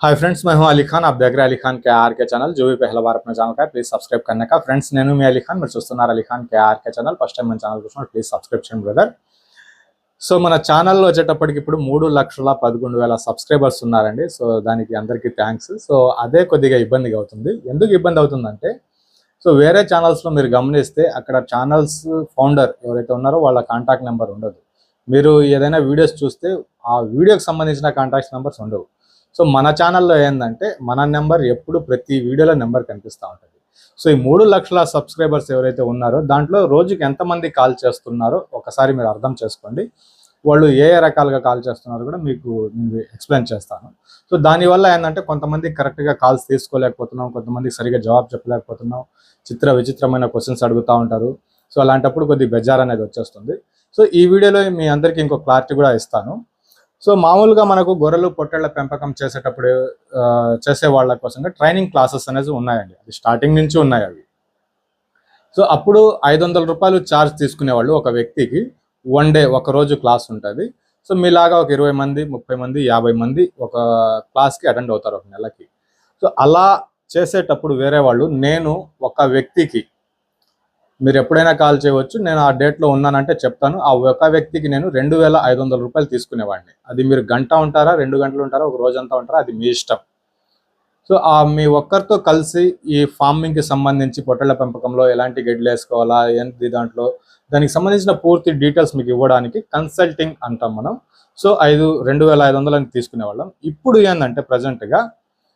Hi friends मैं हूं अली खान आप देख रहे हैं अली खान के आर के चैनल जो भी पहला बार अपना ఛానల్ का ప్లీజ్ సబ్స్క్రైబ్ करने का ఫ్రెండ్స్ నేను మీ అలీ ఖాన్ మీరు చూస్తున్నారు Ali Khan K R K channel first time మన ఛానల్ చూస్తున్నారు ప్లీజ్ సబ్స్క్రైబ్ చేయండి బ్రదర్ సో మన ఛానల్లో వచ్చేటప్పటికి ఇప్పుడు మూడు లక్షల పదకొండు వేల సబ్స్క్రైబర్స్ ఉన్నారండి సో దానికి అందరికీ థ్యాంక్స్ సో అదే కొద్దిగా ఇబ్బందిగా అవుతుంది ఎందుకు ఇబ్బంది అవుతుందంటే సో వేరే ఛానల్స్లో మీరు గమనిస్తే అక్కడ ఛానల్స్ ఫౌండర్ ఎవరైతే ఉన్నారో వాళ్ళ కాంటాక్ట్ నెంబర్ ఉండదు మీరు ఏదైనా వీడియోస్ చూస్తే ఆ వీడియోకి సంబంధించిన కాంటాక్ట్ నెంబర్స్ ఉండవు సో మన ఛానల్లో ఏంటంటే మన నెంబర్ ఎప్పుడు ప్రతి వీడియోలో నెంబర్ కనిపిస్తూ ఉంటుంది. సో ఈ మూడు లక్షల సబ్స్క్రైబర్స్ ఎవరైతే ఉన్నారో దాంట్లో రోజుకి ఎంతమంది కాల్ చేస్తున్నారో ఒకసారి మీరు అర్థం చేసుకోండి. వాళ్ళు ఏ ఏ రకాలుగా కాల్ చేస్తున్నారో కూడా మీకు నేను ఎక్స్ప్లెయిన్ చేస్తాను. సో దానివల్ల ఏంటంటే కొంతమంది కరెక్ట్గా కాల్స్ తీసుకోలేకపోతున్నాం కొంతమందికి సరిగా జవాబు చెప్పలేకపోతున్నాం చిత్ర విచిత్రమైన క్వశ్చన్స్ అడుగుతూ ఉంటారు. సో అలాంటప్పుడు కొద్ది బెజార్ అనేది వచ్చేస్తుంది. సో ఈ వీడియోలో మీ అందరికీ ఇంకో క్లారిటీ కూడా ఇస్తాను. సో మామూలుగా మనకు గొర్రెలు పొట్టేళ్ళ పెంపకం చేసేటప్పుడు చేసే వాళ్ళ కోసంగా ట్రైనింగ్ క్లాసెస్ అనేది ఉన్నాయండి. అది స్టార్టింగ్ నుంచి ఉన్నాయి అవి. సో అప్పుడు ఐదు వందల రూపాయలు ఛార్జ్ తీసుకునేవాళ్ళు ఒక వ్యక్తికి వన్ డే ఒక రోజు క్లాస్ ఉంటుంది. సో మీలాగా ఒక ఇరవై మంది ముప్పై మంది యాభై మంది ఒక క్లాస్కి అటెండ్ అవుతారు ఒక నెలకి. సో అలా చేసేటప్పుడు వేరే వాళ్ళు నేను ఒక వ్యక్తికి మీరు ఎప్పుడైనా కాల్ చేయవచ్చు. నేను ఆ డేట్లో ఉన్నానంటే చెప్తాను. ఆ ఒక వ్యక్తికి నేను రెండు వేల ఐదు వందల రూపాయలు తీసుకునేవాడిని. అది మీరు గంట ఉంటారా రెండు గంటలు ఉంటారా ఒక రోజంతా ఉంటారా అది మీ ఇష్టం. సో ఆ మీ ఒక్కరితో కలిసి ఈ ఫార్మింగ్కి సంబంధించి పొట్టల పెంపకంలో ఎలాంటి గడ్డలు వేసుకోవాలా ఏంటి దాంట్లో దానికి సంబంధించిన పూర్తి డీటెయిల్స్ మీకు ఇవ్వడానికి కన్సల్టింగ్ అంటాం మనం. సో ఐదు రెండు వేల ఐదు వందలు అని తీసుకునేవాళ్ళం. ఇప్పుడు ఏంటంటే ప్రజెంట్గా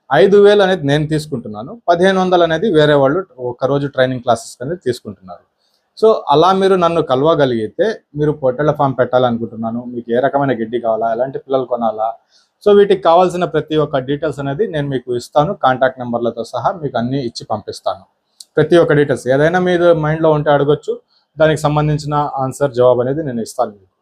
ఐదు వేలు అనేది నేను తీసుకుంటున్నాను. పదిహేను వందలు అనేది వేరే వాళ్ళు ఒక రోజు ట్రైనింగ్ క్లాసెస్ అనేది తీసుకుంటున్నారు. సో అలా మీరు నన్ను కలవగలిగితే మీరు పొట్టెళ్ళ ఫామ్ పెట్టాలనుకుంటున్నాను. మీకు ఏ రకమైన గిడ్డి కావాలా? ఎలాంటి పిల్లలు కొనాలా? సో వీటికి కావాల్సిన ప్రతి ఒక్క డీటెయిల్స్ అనేది నేను మీకు ఇస్తాను. కాంటాక్ట్ నెంబర్లతో సహా మీకు అన్ని ఇచ్చి పంపిస్తాను. ప్రతి ఒక్క డీటెయిల్స్ ఏదైనా మీరు మైండ్లో ఉంటే అడగొచ్చు. దానికి సంబంధించిన ఆన్సర్ జవాబు అనేది నేను ఇస్తాను మీకు.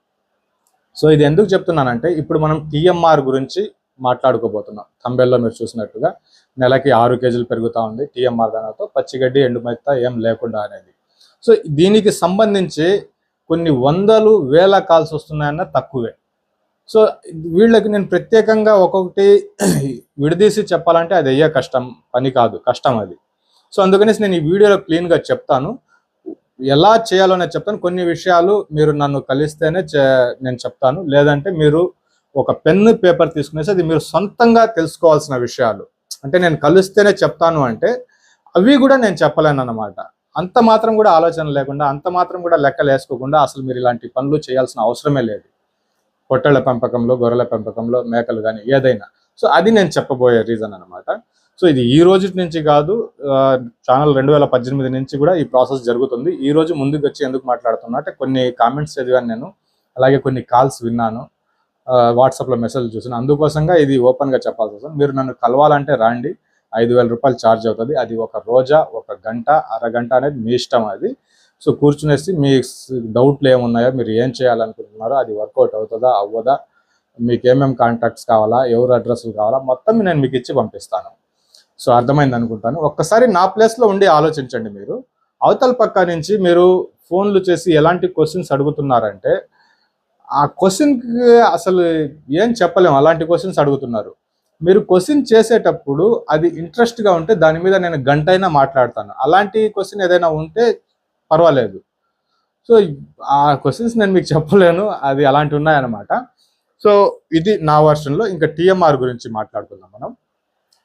సో ఇది ఎందుకు చెప్తున్నానంటే ఇప్పుడు మనం టీఎంఆర్ గురించి మాట్లాడుకోబోతున్నాం. తంబెల్లో మీరు చూసినట్టుగా నెలకి ఆరు కేజీలు పెరుగుతూ ఉంది టీఎంఆర్ దానితో పచ్చిగడ్డి ఎండుమెత్త ఏం లేకుండా అనేది. సో దీనికి సంబంధించి కొన్ని వందలు వేల కాల్స్ వస్తున్నాయన్న తక్కువే. సో వీళ్ళకి నేను ప్రత్యేకంగా ఒక్కొక్కటి విడదీసి చెప్పాలంటే అది అయ్యే కష్టం పని కాదు కష్టం అది. సో అందుకనేసి నేను ఈ వీడియోలో క్లీన్గా చెప్తాను. ఎలా చేయాలో నేను చెప్తాను. కొన్ని విషయాలు మీరు నన్ను కలిస్తేనే చే- నేను చెప్తాను. లేదంటే మీరు ఒక పెన్ను పేపర్ తీసుకునేసి అది మీరు సొంతంగా తెలుసుకోవాల్సిన విషయాలు. అంటే నేను కలిస్తేనే చెప్తాను అంటే అవి కూడా నేను చెప్పలేను అనమాట అంత మాత్రం కూడా ఆలోచన లేకుండా అంత మాత్రం కూడా లెక్కలు వేసుకోకుండా అసలు మీరు ఇలాంటి పనులు చేయాల్సిన అవసరమే లేదు. పొట్టేళ్ళ పెంపకంలో గొర్రెల పెంపకంలో మేకలు కానీ ఏదైనా. సో అది నేను చెప్పబోయే రీజన్ అనమాట సో ఇది ఈ రోజు నుంచి కాదు ఛానల్ రెండు వేల పద్దెనిమిది నుంచి కూడా ఈ ప్రాసెస్ జరుగుతుంది. ఈ రోజు ముందుకు వచ్చి ఎందుకు మాట్లాడుతున్నా అంటే కొన్ని కామెంట్స్ చదివాను నేను. అలాగే కొన్ని కాల్స్ విన్నాను. వాట్సాప్లో మెసేజ్ చూసాను. అందుకోసంగా ఇది ఓపెన్గా చెప్పాల్సి వస్తుంది. మీరు నన్ను కలవాలంటే రాండి. ఐదు వేల రూపాయలు ఛార్జ్ అవుతుంది. అది ఒక రోజా ఒక గంట అరగంట అనేది మీ ఇష్టం అది. సో కూర్చునేసి మీ డౌట్లు ఏమున్నాయో మీరు ఏం చేయాలనుకుంటున్నారో అది వర్కౌట్ అవుతుందా అవ్వదా మీకు ఏమేమి కాంటాక్ట్స్ కావాలా ఎవరు అడ్రస్లు కావాలా మొత్తం నేను మీకు ఇచ్చి పంపిస్తాను. సో అర్థమైంది అనుకుంటాను. ఒక్కసారి నా ప్లేస్లో ఉండి ఆలోచించండి మీరు. అవతల పక్క నుంచి మీరు ఫోన్లు చేసి ఎలాంటి క్వశ్చన్స్ అడుగుతున్నారంటే ఆ క్వశ్చన్కి అసలు ఏం చెప్పలేము అలాంటి క్వశ్చన్స్ అడుగుతున్నారు. మీరు క్వశ్చన్ చేసేటప్పుడు అది ఇంట్రెస్ట్గా ఉంటే దాని మీద నేను గంట అయినా మాట్లాడతాను. అలాంటి క్వశ్చన్ ఏదైనా ఉంటే పర్వాలేదు. సో ఆ క్వశ్చన్స్ నేను మీకు చెప్పలేను. అది అలాంటి ఉన్నాయన్నమాట. సో ఇది నా వర్షన్లో ఇంకా టిఎంఆర్ గురించి మాట్లాడుకుందాం మనం.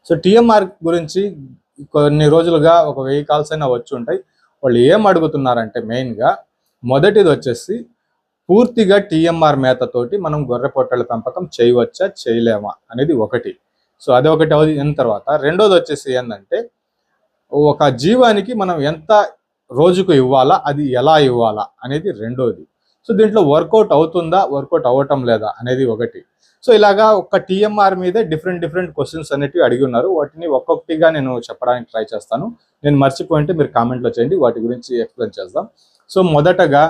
సో టిఎంఆర్ గురించి కొన్ని రోజులుగా ఒక వెయ్యి కాల్స్ అయినా వచ్చి ఉంటాయి. వాళ్ళు ఏం అడుగుతున్నారంటే మెయిన్గా మొదటిది వచ్చేసి పూర్తిగా టీఎంఆర్ మేతతోటి మనం గొర్రె పొట్టల పెంపకం చేయవచ్చా చేయలేమా అనేది ఒకటి. సో అది అయిన తర్వాత రెండోది వచ్చేసి ఏంటంటే ఒక జీవానికి మనం ఎంత రోజుకు ఇవ్వాలా అది ఎలా ఇవ్వాలా అనేది రెండోది. సో దీంట్లో వర్కౌట్ అవుతుందా వర్కౌట్ అవ్వటం లేదా అనేది ఒకటి. సో ఇలాగా ఒక టీఎంఆర్ మీదే డిఫరెంట్ డిఫరెంట్ క్వశ్చన్స్ అనేటివి అడిగి ఉన్నారు. వాటిని ఒక్కొక్కటిగా నేను చెప్పడానికి ట్రై చేస్తాను. నేను మర్చిపోయింటే మీరు కామెంట్లో చేయండి వాటి గురించి ఎక్స్ప్లెయిన్ చేద్దాం. సో మొదటగా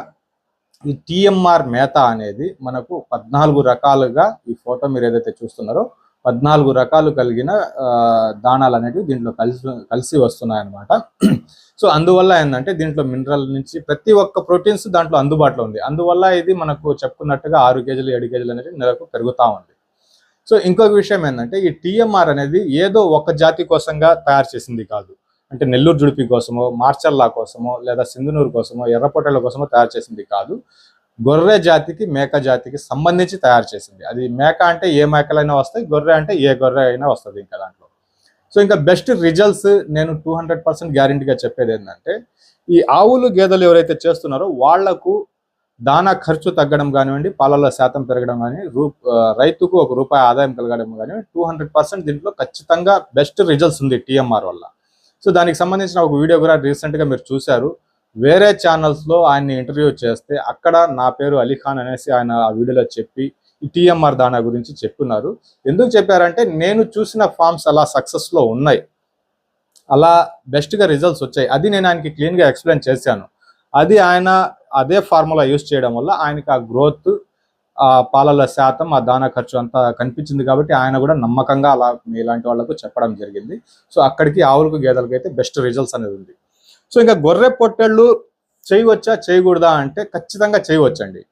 ఈ టిఎంఆర్ మేత అనేది మనకు పద్నాలుగు రకాలుగా ఈ ఫోటో మీరు ఏదైతే చూస్తున్నారో పద్నాలుగు రకాలు కలిగిన ఆ, అనేటివి అనేవి దీంట్లో కలిసి కలిసి వస్తున్నాయి అన్నమాట సో అందువల్ల ఏంటంటే దీంట్లో మినరల్ నుంచి ప్రతి ఒక్క ప్రోటీన్స్ దాంట్లో అందుబాటులో ఉంది. అందువల్ల ఇది మనకు చెప్పుకున్నట్టుగా ఆరు కేజీలు ఏడు కేజీలు అనేది నెలకు పెరుగుతూ ఉంది. సో ఇంకొక విషయం ఏంటంటే ఈ టీఎంఆర్ అనేది ఏదో ఒక జాతి కోసంగా తయారు చేసింది కాదు. అంటే నెల్లూరు జుడిపి కోసమో మార్చల్లా కోసమో లేదా సింధునూరు కోసమో ఎర్రపోటల కోసమో తయారు చేసింది కాదు. గొర్రె జాతికి మేక జాతికి సంబంధించి తయారు చేసింది. అది మేక అంటే ఏ మేకలైనా వస్తాయి గొర్రె అంటే ఏ గొర్రె అయినా వస్తుంది ఇంకా దాంట్లో. సో ఇంకా బెస్ట్ రిజల్ట్స్ నేను టూ హండ్రెడ్ పర్సెంట్ గ్యారంటీగా చెప్పేది ఏంటంటే ఈ ఆవులు గేదెలు ఎవరైతే చేస్తున్నారో వాళ్ళకు దానా ఖర్చు తగ్గడం కానివ్వండి పాలల శాతం పెరగడం కానీ రూ రైతుకు ఒక రూపాయి ఆదాయం కలగడం కానీ టూ హండ్రెడ్ పర్సెంట్ దీంట్లో ఖచ్చితంగా బెస్ట్ రిజల్ట్స్ ఉంది టీఎంఆర్ వల్ల. సో దానికి సంబంధించిన ఒక వీడియో కూడా రీసెంట్గా మీరు చూశారు. వేరే ఛానల్స్లో ఆయన్ని ఇంటర్వ్యూ చేస్తే అక్కడ నా పేరు అలీఖాన్ అనేసి ఆయన ఆ వీడియోలో చెప్పి టీఎంఆర్ దానా గురించి చెప్పున్నారు. ఎందుకు చెప్పారంటే నేను చూసిన ఫార్మ్స్ అలా సక్సెస్లో ఉన్నాయి. అలా బెస్ట్గా రిజల్ట్స్ వచ్చాయి. అది నేను ఆయనకి క్లీన్గా ఎక్స్ప్లెయిన్ చేశాను. అది ఆయన అదే ఫార్ములా యూస్ చేయడం వల్ల ఆయనకి ఆ గ్రోత్ ఆ పాలల శాతం ఆ దాన ఖర్చు అంతా కనిపించింది కాబట్టి ఆయన కూడా నమ్మకంగా అలా ఇలాంటి వాళ్ళకు చెప్పడం జరిగింది. సో అక్కడికి ఆవులకు గేదెలకు అయితే బెస్ట్ రిజల్ట్స్ అనేది ఉంది. సో ఇంకా గొర్రె పొట్టెళ్ళు చేయవచ్చా? చేయకూడదా అంటే ఖచ్చితంగా చేయవచ్చండి.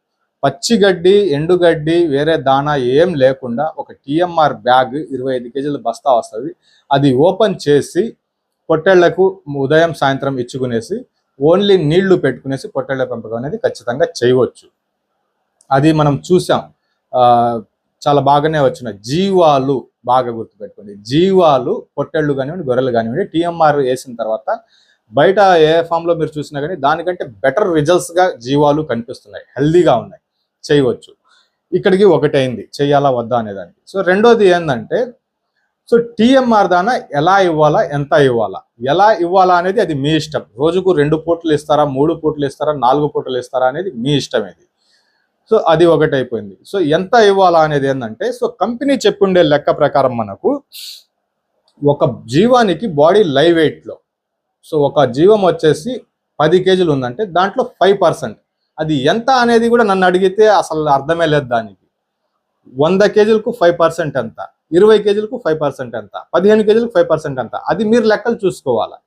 పచ్చి గడ్డి ఎండుగడ్డి వేరే దానా ఏం లేకుండా ఒక టీఎంఆర్ బ్యాగ్ ఇరవై ఐదు కేజీల బస్తా వస్తుంది. అది ఓపెన్ చేసి పొట్టేళ్ళకు ఉదయం సాయంత్రం ఇచ్చుకునేసి ఓన్లీ నీళ్ళు పెట్టుకునేసి పొట్టేళ్ళ పెంపకం అనేది ఖచ్చితంగా చేయవచ్చు. అది మనం చూసాం. ఆ, చాలా బాగానే వచ్చిన జీవాలు బాగా గుర్తుపెట్టుకోండి. జీవాలు పొట్టెళ్ళు కానివ్వండి గొర్రెలు కానివ్వండి టీఎంఆర్ వేసిన తర్వాత బయట ఏ ఫామ్లో మీరు చూసినా కానీ దానికంటే బెటర్ రిజల్ట్స్గా జీవాలు కనిపిస్తున్నాయి. హెల్దీగా ఉన్నాయి. చేయవచ్చు. ఇక్కడికి ఒకటైంది. చేయాలా వద్దా అనేదానికి సో రెండోది ఏంటంటే సో టీఎంఆర్ దానా ఎలా ఇవ్వాలా ఎంత ఇవ్వాలా? ఎలా ఇవ్వాలా అనేది అది మీ ఇష్టం. రోజుకు రెండు పూటలు ఇస్తారా మూడు పూటలు ఇస్తారా నాలుగు పూటలు ఇస్తారా అనేది మీ ఇష్టం ఇది. సో అది ఒకటి అయిపోయింది సో ఎంత ఇవ్వాలా అనేది ఏంటంటే సో కంపెనీ చెప్పుండే లెక్క ప్రకారం మనకు ఒక జీవానికి బాడీ లైవ్ వెయిట్లో సో ఒక జీవం వచ్చేసి పది కేజీలు ఉందంటే దాంట్లో ఫైవ్ పర్సెంట్. అది ఎంత అనేది కూడా నన్ను అడిగితే అసలు అర్థమే లేదు దానికి. వంద కేజీలకు ఫైవ్ పర్సెంట్ ఎంత? ఇరవై కేజీలకు ఫైవ్ పర్సెంట్ ఎంత? పదిహేను కేజీలకు ఫైవ్ పర్సెంట్ ఎంత? అది మీరు లెక్కలు చూసుకోవాలి.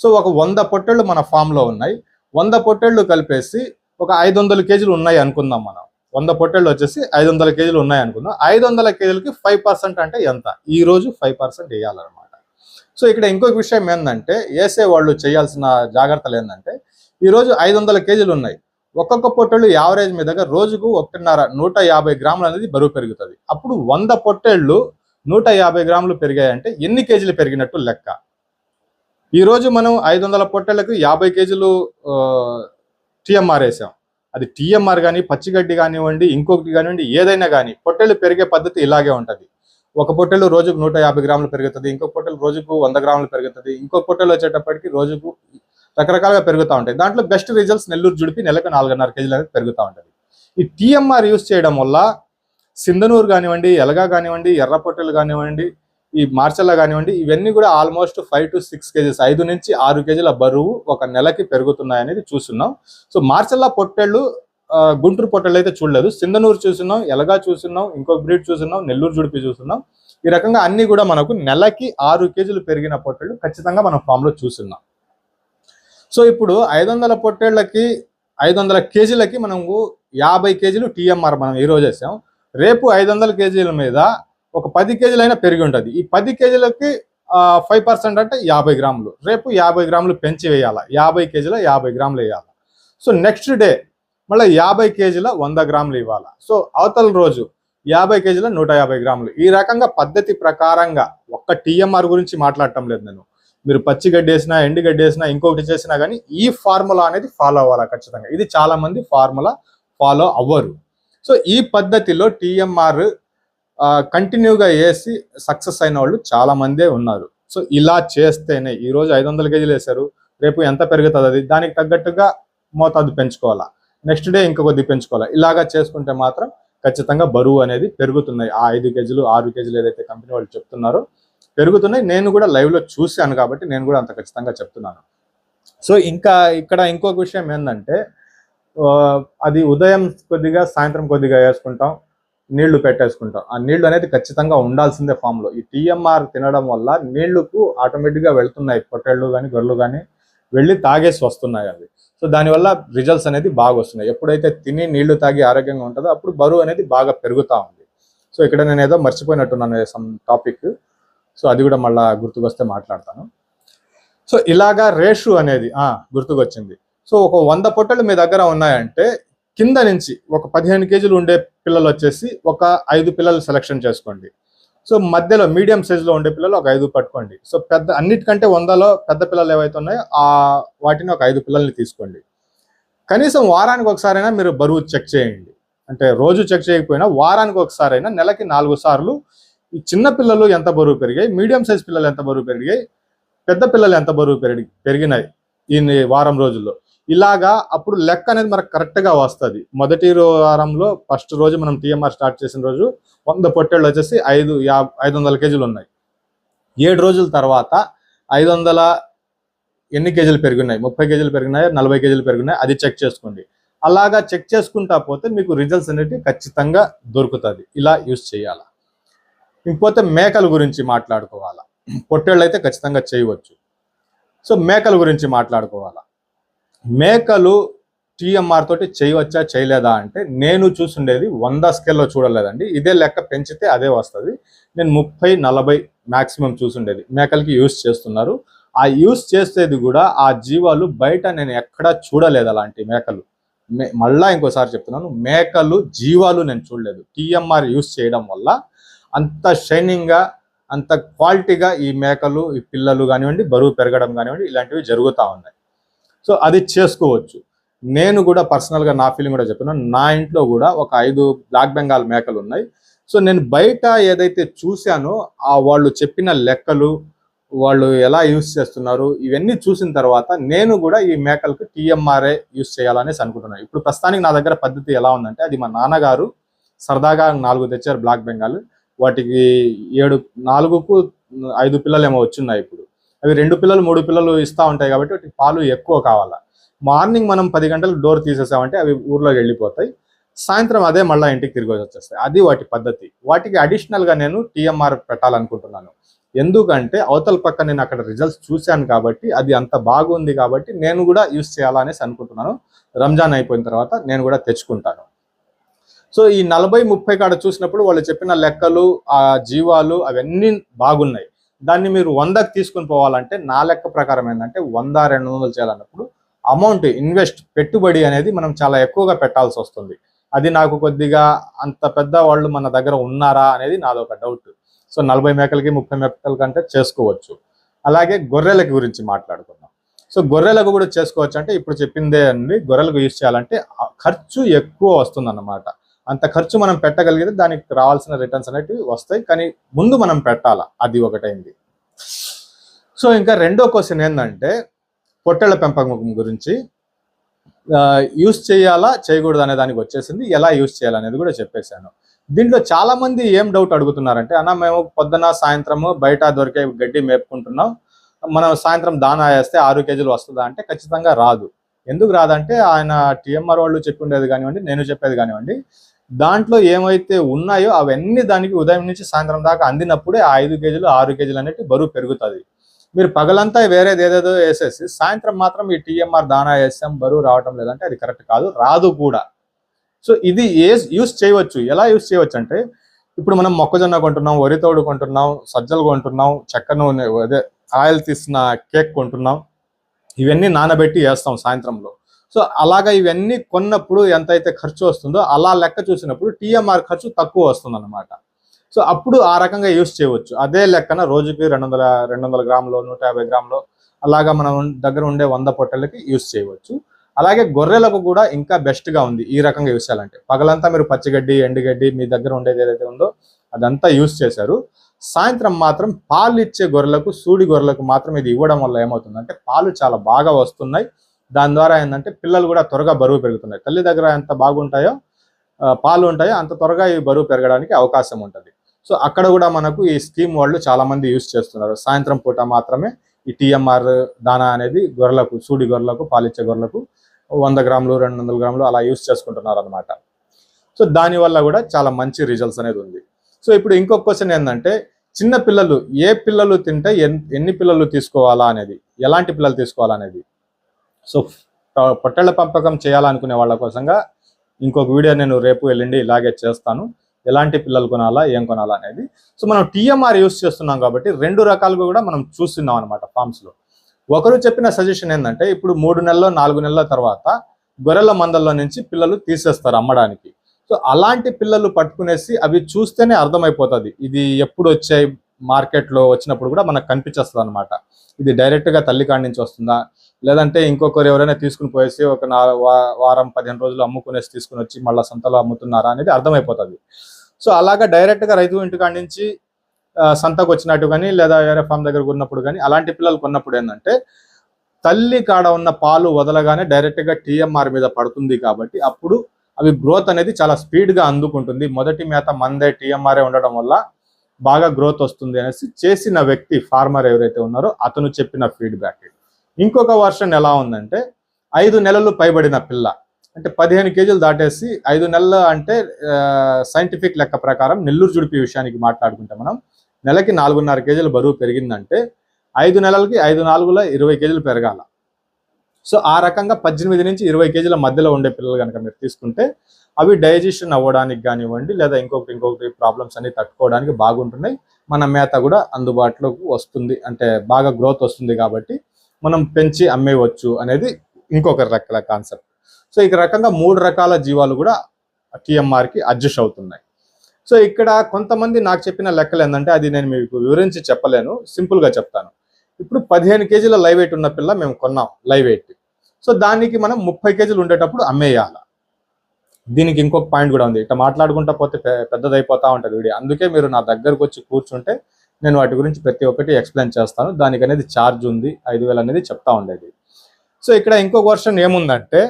సో ఒక వంద పొట్టేళ్ళు మన ఫామ్లో ఉన్నాయి. వంద పొట్టేళ్ళు కలిపేసి ఒక ఐదు వందల కేజీలు ఉన్నాయి అనుకుందాం మనం. వంద పొట్టేళ్ళు వచ్చేసి ఐదు వందల కేజీలు ఉన్నాయి అనుకుందాం. ఐదు వందల కేజీలకి ఫైవ్ పర్సెంట్ అంటే ఎంత? ఈ రోజు ఫైవ్ పర్సెంట్ వేయాలన్నమాట. సో ఇక్కడ ఇంకొక విషయం ఏంటంటే వేసే వాళ్ళు చేయాల్సిన జాగ్రత్తలు ఏంటంటే ఈ రోజు ఐదు వందల కేజీలు ఉన్నాయి. ఒక్కొక్క పొట్టేళ్ళు యావరేజ్ మీదగా రోజుకు ఒకటిన్నర నూట యాభై గ్రాములు అనేది బరువు పెరుగుతుంది. అప్పుడు వంద పొట్టేళ్ళు నూట యాభై గ్రాములు పెరిగాయంటే ఎన్ని కేజీలు పెరిగినట్టు లెక్క? ఈ రోజు మనం ఐదు వందల పొట్టేళ్ళకు యాభై కేజీలు టీఎంఆర్ వేసాం. అది టీఎంఆర్ కానీ పచ్చిగడ్డి కానివ్వండి ఇంకొకటి కానివ్వండి ఏదైనా కానీ పొట్టెలు పెరిగే పద్ధతి ఇలాగే ఉంటుంది. ఒక పొట్టెలు రోజుకు నూట యాభై గ్రాములు పెరుగుతుంది ఇంకొక పొట్టెలు రోజుకు వంద గ్రాములు పెరుగుతుంది ఇంకొక పొట్టెలు వచ్చేటప్పటికి రోజుకు రకరకాలుగా పెరుగుతూ ఉంటాయి. దాంట్లో బెస్ట్ రిజల్ట్స్ నెల్లూరు జుడిపి నెలకు నాలుగున్నర కేజీలు అనేది పెరుగుతూ ఉంటుంది. ఈ టీఎంఆర్ యూస్ చేయడం వల్ల సింధనూరు కానివ్వండి ఎలగా కానివ్వండి ఎర్ర పొట్టెలు కానివ్వండి ఈ మార్చల్లా కానివ్వండి ఇవన్నీ కూడా almost five to six KGs ఐదు నుంచి ఆరు కేజీల బరువు ఒక నెలకి పెరుగుతున్నాయి అనేది చూస్తున్నాం సో మార్చల్లా పొట్టేళ్ళు గుంటూరు పొట్టేళ్ళు అయితే చూడలేదు. సింధనూరు చూస్తున్నాం ఎలగా చూస్తున్నాం ఇంకో బ్రీడ్ చూస్తున్నాం నెల్లూరు జుడిపి చూస్తున్నాం. ఈ రకంగా అన్ని కూడా మనకు నెలకి ఆరు కేజీలు పెరిగిన పొట్టేళ్ళు ఖచ్చితంగా మనం ఫామ్లో చూస్తున్నాం. సో ఇప్పుడు ఐదు వందల పొట్టేళ్ళకి ఐదు వందల కేజీలకి మనము యాభై కేజీలు టీఎంఆర్ మనం ఈరోజు వేసాం. రేపు ఐదు వందల కేజీల మీద ఒక పది కేజీలైనా పెరిగి ఉంటుంది. ఈ పది కేజీలకి ఫైవ్ పర్సెంట్ అంటే యాభై గ్రాములు. రేపు యాభై గ్రాములు పెంచి వేయాలి? యాభై కేజీల యాభై గ్రాములు వేయాలి? సో నెక్స్ట్ డే మళ్ళీ యాభై కేజీల వంద గ్రాములు ఇవ్వాలి? సో అవతల రోజు యాభై కేజీల నూట యాభై గ్రాములు. ఈ రకంగా పద్ధతి ప్రకారంగా ఒక్క టీఎంఆర్ గురించి మాట్లాడటం లేదు నేను. మీరు పచ్చి గడ్డి వేసినా ఎండు గడ్డి వేసినా ఇంకొకటి చేసినా కానీ ఈ ఫార్ములా అనేది ఫాలో అవ్వాలి ఖచ్చితంగా. ఇది చాలా మంది ఫార్ములా ఫాలో అవ్వరు. సో ఈ పద్ధతిలో టీఎంఆర్ కంటిన్యూగా వేసి సక్సెస్ అయిన వాళ్ళు చాలా మందే ఉన్నారు. సో ఇలా చేస్తేనే ఈ రోజు ఐదు వందల కేజీలు వేశారు రేపు ఎంత పెరుగుతుంది అది దానికి తగ్గట్టుగా మోతాదు పెంచుకోవాలా. నెక్స్ట్ డే ఇంకా కొద్ది పెంచుకోవాలా. ఇలాగా చేసుకుంటే మాత్రం ఖచ్చితంగా బరువు అనేది పెరుగుతున్నాయి. ఆ ఐదు కేజీలు ఆరు కేజీలు ఏదైతే కంపెనీ వాళ్ళు చెప్తున్నారో పెరుగుతున్నాయి. నేను కూడా లైవ్లో చూశాను కాబట్టి నేను కూడా అంత ఖచ్చితంగా చెప్తున్నాను. సో ఇంకా ఇక్కడ ఇంకొక విషయం ఏంటంటే అది ఉదయం కొద్దిగా సాయంత్రం కొద్దిగా వేసుకుంటాం. నీళ్ళు పెట్టేసుకుంటాం. ఆ నీళ్ళు అనేది ఖచ్చితంగా ఉండాల్సిందే ఫామ్లో. ఈ టీఎంఆర్ తినడం వల్ల నీళ్ళకు ఆటోమేటిక్గా వెళ్తున్నాయి. పొట్టేళ్ళు కానీ గొర్రెలు కానీ వెళ్ళి తాగేసి వస్తున్నాయి అవి. సో దానివల్ల రిజల్ట్స్ అనేది బాగా వస్తున్నాయి. ఎప్పుడైతే తిని నీళ్ళు తాగి ఆరోగ్యంగా ఉంటుందో అప్పుడు బరువు అనేది బాగా పెరుగుతూ ఉంది. సో ఇక్కడ నేను ఏదో మర్చిపోయినట్టున్నాను సమ్ టాపిక్ సో అది కూడా మళ్ళా గుర్తుకొస్తే మాట్లాడతాను. సో ఇలాగా రేషు అనేది గుర్తుకొచ్చింది. సో ఒక వంద పొట్టలు మీ దగ్గర ఉన్నాయంటే కింద నుంచి ఒక పదిహేను కేజీలు ఉండే పిల్లలు వచ్చేసి ఒక ఐదు పిల్లలు సెలెక్షన్ చేసుకోండి. సో మధ్యలో మీడియం సైజులో ఉండే పిల్లలు ఒక ఐదు పట్టుకోండి. సో పెద్ద అన్నిటికంటే వందలో పెద్ద పిల్లలు ఏవైతే ఉన్నాయో ఆ వాటిని ఒక ఐదు పిల్లల్ని తీసుకోండి. కనీసం వారానికి ఒకసారైనా మీరు బరువు చెక్ చేయండి. అంటే రోజు చెక్ చేయకపోయినా వారానికి ఒకసారైనా నెలకి నాలుగు సార్లు ఈ చిన్న పిల్లలు ఎంత బరువు పెరిగాయి మీడియం సైజ్ పిల్లలు ఎంత బరువు పెరిగాయి పెద్ద పిల్లలు ఎంత బరువు పెరిగి పెరిగినాయి ఈ వారం రోజుల్లో. ఇలాగా అప్పుడు లెక్క అనేది మనకు కరెక్ట్గా వస్తుంది. మొదటి రో- వారంలో ఫస్ట్ రోజు మనం టీఎంఆర్ స్టార్ట్ చేసిన రోజు వంద పొట్టేళ్ళు వచ్చేసి ఐదు యా ఐదు వందల కేజీలు ఉన్నాయి. ఏడు రోజుల తర్వాత ఐదు వందల ఎన్ని కేజీలు పెరిగినాయి? ముప్పై కేజీలు పెరిగినాయి? నలభై కేజీలు పెరిగినాయి? అది చెక్ చేసుకోండి. అలాగా చెక్ చేసుకుంటా పోతే మీకు రిజల్ట్స్ అనేటివి ఖచ్చితంగా దొరుకుతుంది. ఇలా యూస్ చేయాలి. ఇంకపోతే మేకల గురించి మాట్లాడుకోవాలా. పొట్టేళ్ళు అయితే ఖచ్చితంగా చేయవచ్చు. సో మేకల గురించి మాట్లాడుకోవాలా. మేకలు టీఎంఆర్ తోటి చేయవచ్చా చేయలేదా అంటే నేను చూసుండేది వంద స్కేల్లో చూడలేదండి. ఇదే లెక్క పెంచితే అదే వస్తుంది. నేను ముప్పై నలభై మ్యాక్సిమం చూసుండేది. మేకలకి యూస్ చేస్తున్నారు. ఆ యూస్ చేసేది కూడా ఆ జీవాలు బయట నేను ఎక్కడా చూడలేదు అలాంటి మేకలు. మే- మళ్ళా ఇంకోసారి చెప్తున్నాను మేకలు జీవాలు నేను చూడలేదు. టీఎంఆర్ యూస్ చేయడం వల్ల అంత షైనింగ్గా అంత క్వాలిటీగా ఈ మేకలు ఈ పిల్లలు కానివ్వండి బరువు పెరగడం కానివ్వండి ఇలాంటివి జరుగుతూ ఉన్నాయి. సో అది చేసుకోవచ్చు. నేను కూడా పర్సనల్గా నా ఫీలింగ్ కూడా చెప్తున్నాను నా ఇంట్లో కూడా ఒక ఐదు బ్లాక్ బెంగాల్ మేకలు ఉన్నాయి. సో నేను బయట ఏదైతే చూశానో ఆ వాళ్ళు చెప్పిన లెక్కలు వాళ్ళు ఎలా యూస్ చేస్తున్నారు ఇవన్నీ చూసిన తర్వాత నేను కూడా ఈ మేకలకు టీఎంఆర్ఏ యూస్ చేయాలనేసి అనుకుంటున్నాను ఇప్పుడు ప్రస్తుతానికి నా దగ్గర పద్ధతి ఎలా ఉందంటే అది మా నాన్నగారు సరదాగా నాలుగు తెచ్చారు బ్లాక్ బెంగాల్. వాటికి ఏడు నాలుగుకు ఐదు పిల్లలు ఏమో వచ్చున్నాయి ఇప్పుడు. అవి రెండు పిల్లలు మూడు పిల్లలు ఇస్తూ ఉంటాయి కాబట్టి పాలు ఎక్కువ కావాలా. మార్నింగ్ మనం పది గంటలకు డోర్ తీసేసామంటే అవి ఊర్లోకి వెళ్ళిపోతాయి. సాయంత్రం అదే మళ్ళీ ఇంటికి తిరిగి వచ్చేస్తాయి. అది వాటి పద్ధతి. వాటికి అడిషనల్గా గా నేను టీఎంఆర్ పెట్టాలనుకుంటున్నాను. ఎందుకంటే అవతల పక్క నేను అక్కడ రిజల్ట్స్ చూశాను కాబట్టి అది అంత బాగుంది కాబట్టి నేను కూడా యూస్ చేయాలనేసి అనుకుంటున్నాను. రంజాన్ అయిపోయిన తర్వాత నేను కూడా తెచ్చుకుంటాను. సో ఈ నలభై ముప్పై కాడ చూసినప్పుడు వాళ్ళు చెప్పిన లెక్కలు ఆ జీవాలు అవన్నీ బాగున్నాయి. దాన్ని మీరు వందకు తీసుకుని పోవాలంటే నా లెక్క ప్రకారం ఏంటంటే వంద రెండు వందలు చేయాలన్నప్పుడు అమౌంట్ ఇన్వెస్ట్ పెట్టుబడి అనేది మనం చాలా ఎక్కువగా పెట్టాల్సి వస్తుంది. అది నాకు కొద్దిగా అంత పెద్ద వాళ్ళు మన దగ్గర ఉన్నారా అనేది నాదొక డౌట్ సో నలభై మేకలకి ముప్పై మేకల కంటే చేసుకోవచ్చు. అలాగే గొర్రెల గురించి మాట్లాడుకుందాం. సో గొర్రెలకు కూడా చేసుకోవచ్చు అంటే ఇప్పుడు చెప్పిందే అండి గొర్రెలకు యూజ్ చేయాలంటే ఖర్చు ఎక్కువ వస్తుంది అంత ఖర్చు మనం పెట్టగలిగితే దానికి రావాల్సిన రిటర్న్స్ అనేటివి వస్తాయి. కానీ ముందు మనం పెట్టాలా? అది ఒకటైంది. సో ఇంకా రెండో క్వశ్చన్ ఏంటంటే పొట్టెళ్ళ పెంపకం గురించి యూస్ చేయాలా చేయకూడదు అనే దానికి వచ్చేసింది. ఎలా యూస్ చేయాలనేది కూడా చెప్పేశాను. దీంట్లో చాలా మంది ఏం డౌట్ అడుగుతున్నారంటే అన్న మేము పొద్దున సాయంత్రము బయట దొరికే గడ్డి మేపుకుంటున్నాం. మనం సాయంత్రం దానా వేస్తే ఆరు కేజీలు వస్తుందా? అంటే ఖచ్చితంగా రాదు. ఎందుకు రాదంటే ఆయన టిఎంఆర్ వాళ్ళు చెప్పి ఉండేది కానివ్వండి నేను చెప్పేది కానివ్వండి దాంట్లో ఏమైతే ఉన్నాయో అవన్నీ దానికి ఉదయం నుంచి సాయంత్రం దాకా అందినప్పుడే ఐదు కేజీలు ఆరు కేజీలు అనేవి బరువు పెరుగుతుంది. మీరు పగలంతా వేరేది ఏదేదో వేసేసి సాయంత్రం మాత్రం ఈ టీఎంఆర్ దానా వేసాం బరువు రావటం లేదంటే అది కరెక్ట్ కాదు రాదు కూడా. సో ఇది ఏ యూస్ చేయవచ్చు? ఎలా యూస్ చేయవచ్చు అంటే ఇప్పుడు మనం మొక్కజొన్న కొంటున్నాం వరి తోడు కొంటున్నాం సజ్జలు కొంటున్నాం చెక్క నూనె అదే ఆయిల్ తీసిన కేక్ కొంటున్నాం ఇవన్నీ నానబెట్టి వేస్తాం సాయంత్రంలో. సో అలాగా ఇవన్నీ కొన్నప్పుడు ఎంత అయితే ఖర్చు వస్తుందో అలా లెక్క చూసినప్పుడు టీఎంఆర్ ఖర్చు తక్కువ వస్తుంది అనమాట సో అప్పుడు ఆ రకంగా యూస్ చేయవచ్చు. అదే లెక్కన రోజుకి రెండు వందల రెండు వందల గ్రాములు నూట యాభై గ్రాములు అలాగా మనం దగ్గర ఉండే వంద పొట్టలకి యూస్ చేయవచ్చు. అలాగే గొర్రెలకు కూడా ఇంకా బెస్ట్గా ఉంది ఈ రకంగా యూస్ చేయాలంటే. పగలంతా మీరు పచ్చిగడ్డి ఎండుగడ్డి మీ దగ్గర ఉండేది ఏదైతే ఉందో అదంతా యూస్ చేశారు. సాయంత్రం మాత్రం పాలు ఇచ్చే గొర్రెలకు సూడి గొర్రెలకు మాత్రం ఇది ఇవ్వడం వల్ల ఏమవుతుందంటే పాలు చాలా బాగా వస్తున్నాయి. దాని ద్వారా ఏంటంటే పిల్లలు కూడా త్వరగా బరువు పెరుగుతున్నాయి. తల్లి దగ్గర ఎంత బాగుంటాయో పాలు ఉంటాయో అంత త్వరగా ఈ బరువు పెరగడానికి అవకాశం ఉంటుంది. సో అక్కడ కూడా మనకు ఈ స్కీమ్ వాళ్ళు చాలా మంది యూస్ చేస్తున్నారు. సాయంత్రం పూట మాత్రమే ఈ టీఎంఆర్ దానా అనేది గొర్రెలకు సూడి గొర్రెలకు పాలిచ్చే గొర్రెలకు వంద గ్రాములు రెండు వందల గ్రాములు అలా యూస్ చేసుకుంటున్నారు అనమాట సో దానివల్ల కూడా చాలా మంచి రిజల్ట్స్ అనేది ఉంది. సో ఇప్పుడు ఇంకొక క్వశ్చన్ ఏంటంటే చిన్న పిల్లలు ఏ పిల్లలు తింటే ఎన్ని పిల్లలు తీసుకోవాలా అనేది ఎలాంటి పిల్లలు తీసుకోవాలా అనేది. సో ప- పెంపకం చేయాలనుకునే వాళ్ళ కోసంగా ఇంకొక వీడియో నేను రేపు వెళ్ళండి ఇలాగే చేస్తాను. ఎలాంటి పిల్లలు కొనాలా ఏం కొనాలా అనేది. సో మనం టీఎంఆర్ యూస్ చేస్తున్నాం కాబట్టి రెండు రకాలుగా కూడా మనం చూస్తున్నాం అనమాట ఫామ్స్లో. ఒకరు చెప్పిన సజెషన్ ఏంటంటే ఇప్పుడు మూడు నెలల్లో నాలుగు నెలల తర్వాత గొర్రెల మందల్లో నుంచి పిల్లలు తీసేస్తారు అమ్మడానికి. సో అలాంటి పిల్లలు పట్టుకునేసి అవి చూస్తేనే అర్థమైపోతుంది. ఇది ఎప్పుడు వచ్చాయి మార్కెట్లో వచ్చినప్పుడు కూడా మనకు కనిపించేస్తుంది అనమాట ఇది డైరెక్ట్గా తల్లి కాడి నుంచి వస్తుందా? లేదంటే ఇంకొకరు ఎవరైనా తీసుకుని పోయేసి ఒక వారం పదిహేను రోజులు అమ్ముకునేసి తీసుకుని వచ్చి మళ్ళీ సంతలో అమ్ముతున్నారా అనేది అర్థమైపోతుంది. సో అలాగా డైరెక్ట్గా రైతు ఇంటికాడి నుంచి సంతకు వచ్చినట్టు కానీ లేదా వేరే ఫామ్ దగ్గర ఉన్నప్పుడు కానీ అలాంటి పిల్లలు కొన్నప్పుడు ఏంటంటే తల్లి కాడ ఉన్న పాలు వదలగానే డైరెక్ట్గా టీఎంఆర్ మీద పడుతుంది కాబట్టి అప్పుడు అవి గ్రోత్ అనేది చాలా స్పీడ్గా అందుకుంటుంది. మొదటి మేత మందే టీఎంఆర్ఏ ఉండడం వల్ల బాగా గ్రోత్ వస్తుంది అనేసి చేసిన వ్యక్తి ఫార్మర్ ఎవరైతే ఉన్నారో అతను చెప్పిన ఫీడ్బ్యాక్ ఇంకొక వర్షన్ ఎలా ఉందంటే ఐదు నెలలు పైబడిన పిల్ల అంటే పదిహేను కేజీలు దాటేసి ఐదు నెలలు అంటే సైంటిఫిక్ లెక్క ప్రకారం నెల్లూరు జుడిపి విషయానికి మాట్లాడుకుంటే మనం నెలకి నాలుగున్నర కేజీలు బరువు పెరిగిందంటే ఐదు నెలలకి ఐదు నాలుగులో ఇరవై కేజీలు పెరగాల. సో ఆ రకంగా పద్దెనిమిది నుంచి ఇరవై కేజీల మధ్యలో ఉండే పిల్లలు కనుక మీరు తీసుకుంటే అవి డైజెషన్ అవ్వడానికి కానివ్వండి లేదా ఇంకొకటి ఇంకొకటి ప్రాబ్లమ్స్ అన్ని తట్టుకోవడానికి బాగుంటున్నాయి. మన మేత కూడా అందుబాటులోకి వస్తుంది. అంటే బాగా గ్రోత్ వస్తుంది కాబట్టి మనం పెంచి అమ్మేయవచ్చు అనేది ఇంకొక రకాల కాన్సెప్ట్ సో ఈ రకంగా మూడు రకాల జీవాలు కూడా టీఎంఆర్కి అడ్జస్ట్ అవుతున్నాయి. సో ఇక్కడ కొంతమంది నాకు చెప్పిన లెక్కలు ఏంటంటే అది నేను మీకు వివరించి చెప్పలేను. సింపుల్గా చెప్తాను. ఇప్పుడు పదిహేను కేజీల లైవ్ వెయిట్ ఉన్న పిల్ల మేము కొన్నాం లైవ్ వెయిట్ సో దానికి మనం ముప్పై కేజీలు ఉండేటప్పుడు అమ్మేయాల. దీనికి ఇంకొక పాయింట్ కూడా ఉంది. ఇట్లా మాట్లాడుకుంటా పోతే పెద్దదైపోతా ఉంటుంది వీడియో. అందుకే మీరు నా దగ్గరకు వచ్చి కూర్చుంటే నేను వాటి గురించి ప్రతి ఒక్కటి ఎక్స్ప్లెయిన్ చేస్తాను. దానికి అనేది ఛార్జ్ ఉంది ఐదు వేలు అనేది చెప్తా ఉండేది. సో ఇక్కడ ఇంకొక వర్షన్ ఏముందంటే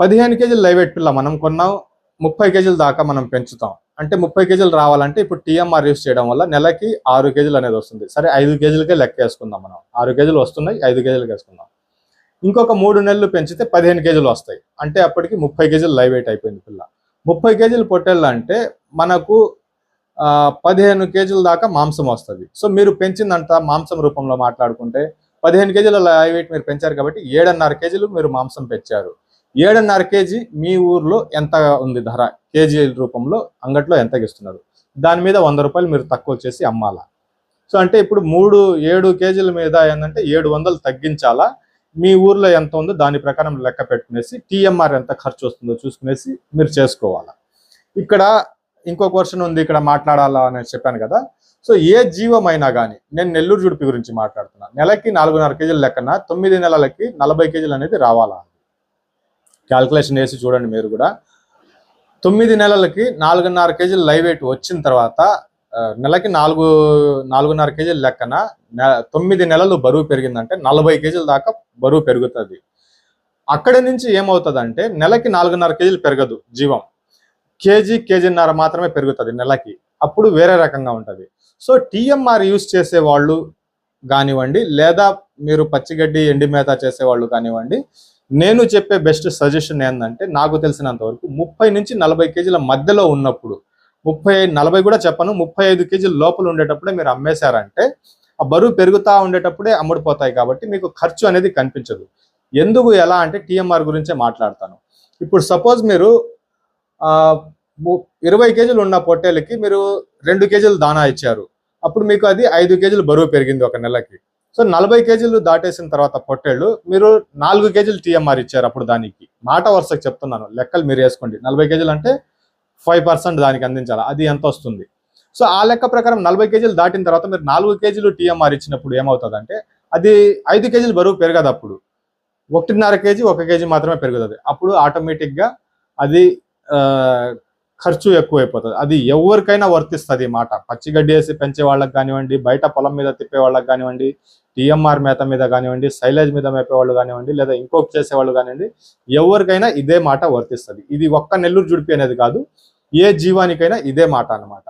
పదిహేను కేజీలు లైవ్ వెయిట్ పిల్ల మనం కొన్నాం ముప్పై కేజీల దాకా మనం పెంచుతాం. అంటే ముప్పై కేజీలు రావాలంటే ఇప్పుడు టీఎంఆర్ యూస్ చేయడం వల్ల నెలకి ఆరు కేజీలు అనేది వస్తుంది. సరే ఐదు కేజీలకే లెక్క వేసుకుందాం మనం. ఆరు కేజీలు వస్తున్నాయి ఐదు కేజీలకి వేసుకుందాం. ఇంకొక మూడు నెలలు పెంచితే పదిహేను కేజీలు వస్తాయి. అంటే అప్పటికి ముప్పై కేజీలు లైవ్ వెయిట్ అయిపోయింది పిల్ల. ముప్పై కేజీలు పొట్టేళ్ళు అంటే మనకు పదిహేను కేజీల దాకా మాంసం వస్తుంది. సో మీరు పెంచిందంతా మాంసం రూపంలో మాట్లాడుకుంటే పదిహేను కేజీల లైవ్ వెయిట్ మీరు పెంచారు కాబట్టి ఏడున్నర కేజీలు మీరు మాంసం పెంచారు. ఏడున్నర కేజీ మీ ఊర్లో ఎంత ఉంది ధర? కేజీ రూపంలో అంగట్లో ఎంతకి ఇస్తున్నారు దాని మీద వంద రూపాయలు మీరు తక్కువ చేసి అమ్మాలా? సో అంటే ఇప్పుడు మూడు ఏడు కేజీల మీద ఏంటంటే ఏడు వందలు తగ్గించాలా? మీ ఊర్లో ఎంత ఉందో దాని ప్రకారం లెక్క పెట్టుకునేసి టీఎంఆర్ ఎంత ఖర్చు వస్తుందో చూసుకునేసి మీరు చేసుకోవాలా? ఇక్కడ ఇంకో క్వశ్చన్ ఉంది ఇక్కడ మాట్లాడాలా అని చెప్పాను కదా. సో ఏ జీవమైనా కానీ నేను నెల్లూరు జుడిపి గురించి మాట్లాడుతున్నాను నెలకి నాలుగున్నర కేజీల లెక్కన తొమ్మిది నెలలకి నలభై కేజీలు అనేది రావాలా? క్యాల్కులేషన్ వేసి చూడండి మీరు కూడా. తొమ్మిది నెలలకి నాలుగున్నర కేజీలు లైవ్ వెయిట్ వచ్చిన తర్వాత నెలకి నాలుగు నాలుగున్నర కేజీల లెక్కన నె- తొమ్మిది నెలలు బరువు పెరిగిందంటే నలభై కేజీల దాకా బరువు పెరుగుతుంది. అక్కడి నుంచి ఏమవుతుందంటే నెలకి నాలుగున్నర కేజీలు పెరగదు జీవం. కేజీ కేజీన్నర మాత్రమే పెరుగుతుంది నెలకి. అప్పుడు వేరే రకంగా ఉంటుంది. సో టీఎంఆర్ యూస్ చేసే వాళ్ళు కానివ్వండి లేదా మీరు పచ్చిగడ్డి ఎండి మేత చేసేవాళ్ళు కానివ్వండి నేను చెప్పే బెస్ట్ సజెషన్ ఏంటంటే నాకు తెలిసినంత వరకు ముప్పై నుంచి నలభై కేజీల మధ్యలో ఉన్నప్పుడు ముప్పై నలభై కూడా చెప్పను ముప్పై ఐదు కేజీల లోపల ఉండేటప్పుడే మీరు అమ్మేశారంటే ఆ బరువు పెరుగుతూ ఉండేటప్పుడే అమ్ముడుపోతాయి కాబట్టి మీకు ఖర్చు అనేది కనిపించదు. ఎందుకు ఎలా అంటే టీఎంఆర్ గురించే మాట్లాడతాను. ఇప్పుడు సపోజ్ మీరు ము- ఇరవై కేజీలు ఉన్న పొట్టేలకి మీరు రెండు కేజీలు దానా ఇచ్చారు. అప్పుడు మీకు అది ఐదు కేజీలు బరువు పెరిగింది ఒక నెలకి. సో నలభై కేజీలు దాటేసిన తర్వాత పొట్టేళ్ళు మీరు నాలుగు కేజీలు టీఎంఆర్ ఇచ్చారు అప్పుడు దానికి. మాట వరుసకు చెప్తున్నాను లెక్కలు మీరు వేసుకోండి. నలభై కేజీలు అంటే ఫైవ్ పర్సెంట్ దానికి అందించాలి? అది ఎంత వస్తుంది? సో ఆ లెక్క ప్రకారం నలభై కేజీలు దాటిన తర్వాత మీరు నాలుగు కేజీలు టీఎంఆర్ ఇచ్చినప్పుడు ఏమవుతుందంటే అది ఐదు కేజీలు బరువు పెరగదు అప్పుడు. ఒకటిన్నర కేజీ ఒక కేజీ మాత్రమే పెరుగుతుంది. అప్పుడు ఆటోమేటిక్గా అది ఖర్చు ఎక్కువైపోతుంది. అది ఎవరికైనా వర్తిస్తుంది ఈ మాట. పచ్చిగడ్డి వేసి పెంచే వాళ్ళకి కానివ్వండి బయట పొలం మీద తిప్పే వాళ్ళకి కానివ్వండి టీఎంఆర్ మేత మీద కానివ్వండి సైలేజ్ మీద మేపే వాళ్ళు కానివ్వండి లేదా ఇంకొక చేసేవాళ్ళు కానివ్వండి ఎవరికైనా ఇదే మాట వర్తిస్తుంది. ఇది ఒక్క నెల్లూరు జుడిపి అనేది కాదు ఏ జీవానికైనా ఇదే మాట అనమాట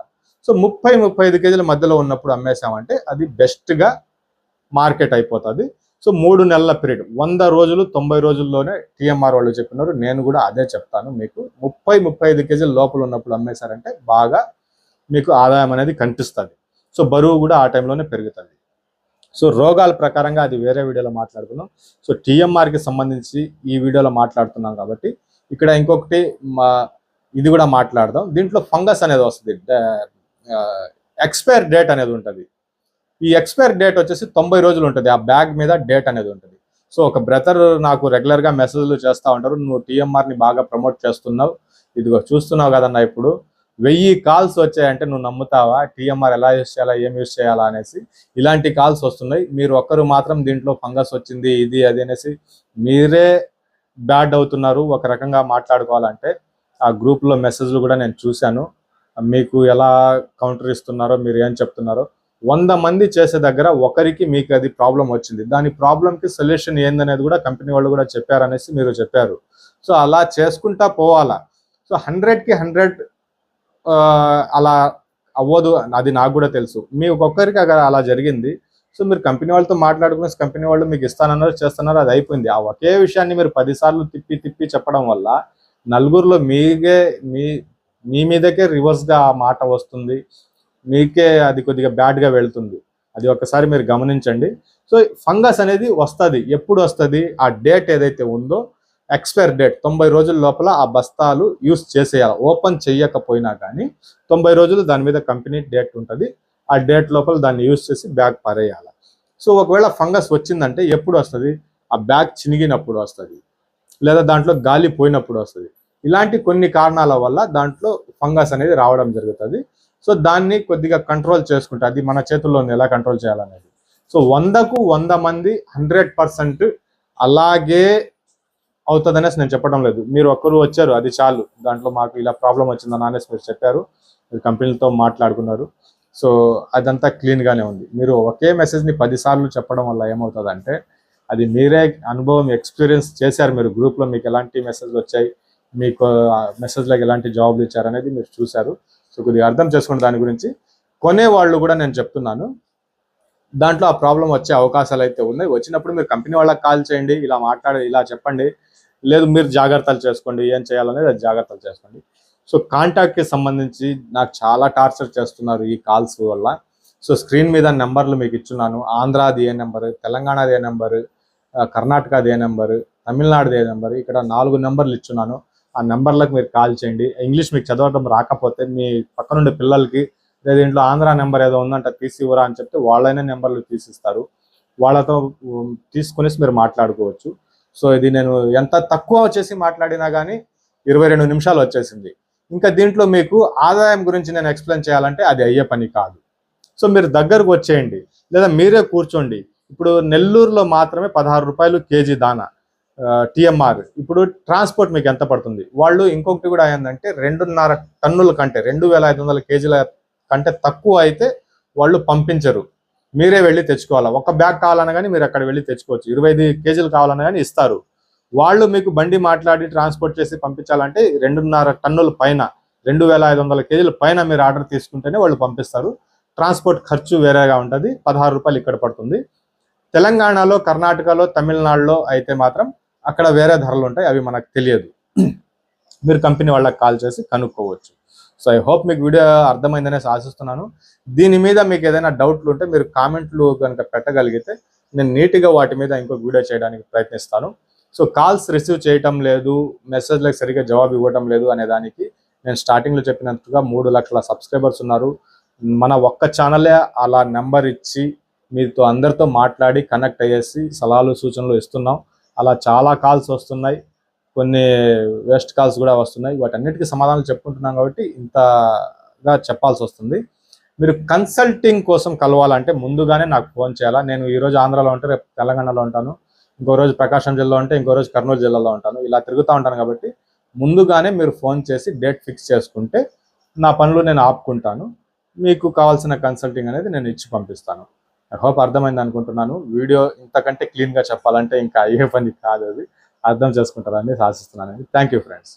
సో ముప్పై ముప్పై ఐదు కేజీల మధ్యలో ఉన్నప్పుడు అమ్మేసామంటే అది బెస్ట్గా మార్కెట్ అయిపోతుంది. సో మూడు నెలల పీరియడ్ వంద రోజులు తొంభై రోజుల్లోనే టీఎంఆర్ వాళ్ళు చెప్పినారు. నేను కూడా అదే చెప్తాను. మీకు ముప్పై ముప్పై ఐదు కేజీల లోపల ఉన్నప్పుడు అమ్మేశారంటే బాగా మీకు ఆదాయం అనేది కనిపిస్తుంది. సో బరువు కూడా ఆ టైంలోనే పెరుగుతుంది. సో రోగాల ప్రకారంగా అది వేరే వీడియోలో మాట్లాడుకున్నాం సో టీఎంఆర్కి సంబంధించి ఈ వీడియోలో మాట్లాడుతున్నాం కాబట్టి ఇక్కడ ఇంకొకటి మా ఇది కూడా మాట్లాడదాం. దీంట్లో ఫంగస్ అనేది వస్తుంది. ఎక్స్పైర్ డేట్ అనేది ఉంటుంది. ఈ ఎక్స్పైర్ డేట్ వచ్చేసి తొంభై రోజులు ఉంటుంది. ఆ బ్యాగ్ మీద డేట్ అనేది ఉంటుంది. సో ఒక బ్రదర్ నాకు రెగ్యులర్గా మెసేజ్లు చేస్తూ ఉంటారు. నువ్వు టీఎంఆర్ని బాగా ప్రమోట్ చేస్తున్నావు. ఇదిగో చూస్తున్నావు కదన్నా ఇప్పుడు. వెయ్యి కాల్స్ వచ్చాయంటే నువ్వు నమ్ముతావా? టీఎంఆర్ ఎలా యూస్ చేయాలా? ఏం యూస్ చేయాలా? అనేసి ఇలాంటి కాల్స్ వస్తున్నాయి. మీరు ఒక్కరు మాత్రం దీంట్లో ఫంగస్ వచ్చింది ఇది అది అనేసి మీరే బ్యాడ్ అవుతున్నారు. ఒక రకంగా మాట్లాడుకోవాలంటే ఆ గ్రూప్లో మెసేజ్లు కూడా నేను చూశాను. మీకు ఎలా కౌంటర్ ఇస్తున్నారో మీరు ఏం చెప్తున్నారో వంద మంది చేసే దగ్గర ఒకరికి మీకు అది ప్రాబ్లం వచ్చింది. దాని ప్రాబ్లంకి సొల్యూషన్ ఏందనేది కూడా కంపెనీ వాళ్ళు కూడా చెప్పారనేసి మీరు చెప్పారు. సో అలా చేసుకుంటా పోవాలా? సో హండ్రెడ్కి హండ్రెడ్ అలా అవ్వదు అది నాకు కూడా తెలుసు. మీ ఒక్కొక్కరికి అక్కడ అలా జరిగింది. సో మీరు కంపెనీ వాళ్ళతో మాట్లాడుకుని కంపెనీ వాళ్ళు మీకు ఇస్తానన్నారు చేస్తున్నారు అది అయిపోయింది. ఆ ఒకే విషయాన్ని మీరు పదిసార్లు తిప్పి తిప్పి చెప్పడం వల్ల నలుగురిలో మీకే మీ మీ మీదకే రివర్స్గా ఆ మాట వస్తుంది. మీకే అది కొద్దిగా బ్యాడ్గా వెళ్తుంది. అది ఒకసారి మీరు గమనించండి. సో ఫంగస్ అనేది వస్తుంది. ఎప్పుడు వస్తుంది? ఆ డేట్ ఏదైతే ఉందో ఎక్స్పైర్ డేట్ తొంభై రోజుల లోపల ఆ బస్తాలు యూస్ చేసేయాలి. ఓపెన్ చేయకపోయినా కానీ తొంభై రోజులు దాని మీద కంపెనీ డేట్ ఉంటుంది. ఆ డేట్ లోపల దాన్ని యూస్ చేసి బ్యాగ్ పారేయాలి. సో ఒకవేళ ఫంగస్ వచ్చిందంటే ఎప్పుడు వస్తుంది? ఆ బ్యాగ్ చినిగినప్పుడు వస్తుంది. లేదా దాంట్లో గాలి పోయినప్పుడు వస్తుంది. ఇలాంటి కొన్ని కారణాల వల్ల దాంట్లో ఫంగస్ అనేది రావడం జరుగుతుంది. సో దాన్ని కొద్దిగా కంట్రోల్ చేసుకుంటే అది మన చేతుల్లో ఎలా కంట్రోల్ చేయాలనేది. సో వందకు వంద మంది హండ్రెడ్ పర్సెంట్ అలాగే అవుతుంది అనేసి నేను చెప్పడం లేదు. మీరు ఒక్కరు వచ్చారు అది చాలు. దాంట్లో మాకు ఇలా ప్రాబ్లం వచ్చిందని అనేసి మీరు చెప్పారు. మీరు కంపెనీలతో మాట్లాడుకున్నారు. సో అదంతా క్లీన్గానే ఉంది. మీరు ఒకే మెసేజ్ని పదిసార్లు చెప్పడం వల్ల ఏమవుతుందంటే అది మీరే అనుభవం ఎక్స్పీరియన్స్ చేశారు మీరు గ్రూప్లో మీకు ఎలాంటి మెసేజ్లు వచ్చాయి మీకు మెసేజ్లకు ఎలాంటి జాబ్లు ఇచ్చారు అనేది మీరు చూశారు. సో కొద్దిగా అర్థం చేసుకోండి దాని గురించి కొనే వాళ్ళు కూడా నేను చెప్తున్నాను. దాంట్లో ఆ ప్రాబ్లం వచ్చే అవకాశాలు అయితే ఉన్నాయి. వచ్చినప్పుడు మీరు కంపెనీ వాళ్ళకి కాల్ చేయండి ఇలా మాట్లాడి ఇలా చెప్పండి. లేదు మీరు జాగ్రత్తలు చేసుకోండి ఏం చేయాలనేది అది జాగ్రత్తలు చేసుకోండి. సో కాంటాక్ట్కి సంబంధించి నాకు చాలా టార్చర్ చేస్తున్నారు ఈ కాల్స్ వల్ల. సో స్క్రీన్ మీద నెంబర్లు మీకు ఇచ్చున్నాను. ఆంధ్రాది ఏ నెంబరు తెలంగాణది ఏ నెంబరు కర్ణాటకది ఏ నెంబరు తమిళనాడుది ఏ నెంబరు ఇక్కడ నాలుగు నెంబర్లు ఇచ్చున్నాను. ఆ నెంబర్లకు మీరు కాల్ చేయండి. ఇంగ్లీష్ మీకు చదవడం రాకపోతే మీ పక్కనుండే పిల్లలకి లేదా ఇంట్లో ఆంధ్ర నెంబర్ ఏదో ఉందంట తీసి ఇవ్వరా అని చెప్తే వాళ్ళైనా నెంబర్లు తీసిస్తారు. వాళ్ళతో ఉమ్, తీసుకునేసి మీరు మాట్లాడుకోవచ్చు. సో ఇది నేను ఎంత తక్కువ వచ్చేసి మాట్లాడినా కానీ ఇరవై రెండు నిమిషాలు వచ్చేసింది. ఇంకా దీంట్లో మీకు ఆదాయం గురించి నేను ఎక్స్ప్లెయిన్ చేయాలంటే అది అయ్యే పని కాదు. సో మీరు దగ్గరకు వచ్చేయండి. లేదా మీరే కూర్చోండి. ఇప్పుడు నెల్లూరులో మాత్రమే పదహారు రూపాయలు కేజీ దానా. టిఎంఆర్. ఇప్పుడు ట్రాన్స్పోర్ట్ మీకు ఎంత పడుతుంది? వాళ్ళు ఇంకొకటి కూడా ఏంటంటే రెండున్నర టన్నుల కంటే రెండు వేల ఐదు వందల కేజీల కంటే తక్కువ అయితే వాళ్ళు పంపించరు. మీరే వెళ్ళి తెచ్చుకోవాలి? ఒక బ్యాగ్ కావాలన్నా కానీ మీరు అక్కడ వెళ్ళి తెచ్చుకోవచ్చు. ఇరవై ఐదు కేజీలు కావాలన్నా కానీ ఇస్తారు. వాళ్ళు మీకు బండి మాట్లాడి ట్రాన్స్పోర్ట్ చేసి పంపించాలంటే రెండున్నర టన్నుల పైన రెండు వేల ఐదు వందల కేజీల పైన మీరు ఆర్డర్ తీసుకుంటేనే వాళ్ళు పంపిస్తారు. ట్రాన్స్పోర్ట్ ఖర్చు వేరేగా ఉంటుంది. పదహారు రూపాయలు ఇక్కడ పడుతుంది. తెలంగాణలో కర్ణాటకలో తమిళనాడులో అయితే మాత్రం అక్కడ వేరే ధరలు ఉంటాయి అవి మనకు తెలియదు. మీరు కంపెనీ వాళ్ళకి కాల్ చేసి కనుక్కోవచ్చు. సో ఐ హోప్ మీకు వీడియో అర్థమైందనేసి ఆశిస్తున్నాను. దీని మీద మీకు ఏదైనా డౌట్లు ఉంటే మీరు కామెంట్లు కనుక పెట్టగలిగితే నేను నీట్గా వాటి మీద ఇంకొక వీడియో చేయడానికి ప్రయత్నిస్తాను. సో కాల్స్ రిసీవ్ చేయటం లేదు మెసేజ్లకు సరిగ్గా జవాబు ఇవ్వటం లేదు అనే దానికి నేను స్టార్టింగ్లో చెప్పినట్టుగా మూడు లక్షల సబ్స్క్రైబర్స్ ఉన్నారు. మన ఒక్క ఛానలే అలా నెంబర్ ఇచ్చి మీతో అందరితో మాట్లాడి కనెక్ట్ అయ్యేసి సలహాలు సూచనలు ఇస్తున్నాం. అలా చాలా కాల్స్ వస్తున్నాయి. కొన్ని వేస్ట్ కాల్స్ కూడా వస్తున్నాయి. వాటన్నిటికీ సమాధానాలు చెప్పుకుంటున్నాం కాబట్టి ఇంతగా చెప్పాల్సి వస్తుంది. మీరు కన్సల్టింగ్ కోసం కలవాలంటే ముందుగానే నాకు ఫోన్ చేయాలా? నేను ఈరోజు ఆంధ్రాలో ఉంటే రేపు తెలంగాణలో ఉంటాను. ఇంకో రోజు ప్రకాశం జిల్లాలో ఉంటే ఇంకో రోజు కర్నూలు జిల్లాలో ఉంటాను. ఇలా తిరుగుతూ ఉంటాను కాబట్టి ముందుగానే మీరు ఫోన్ చేసి డేట్ ఫిక్స్ చేసుకుంటే నా పనులు నేను ఆపుకుంటాను. మీకు కావాల్సిన కన్సల్టింగ్ అనేది నేను ఇచ్చి పంపిస్తాను. ఐ హోప్ అర్థమైంది అనుకుంటున్నాను. వీడియో ఇంతకంటే క్లీన్గా చెప్పాలంటే ఇంకా అయ్యే పని కాదు అది. అర్థం చేసుకుంటారని ఆశిస్తున్నానండి. Thank you friends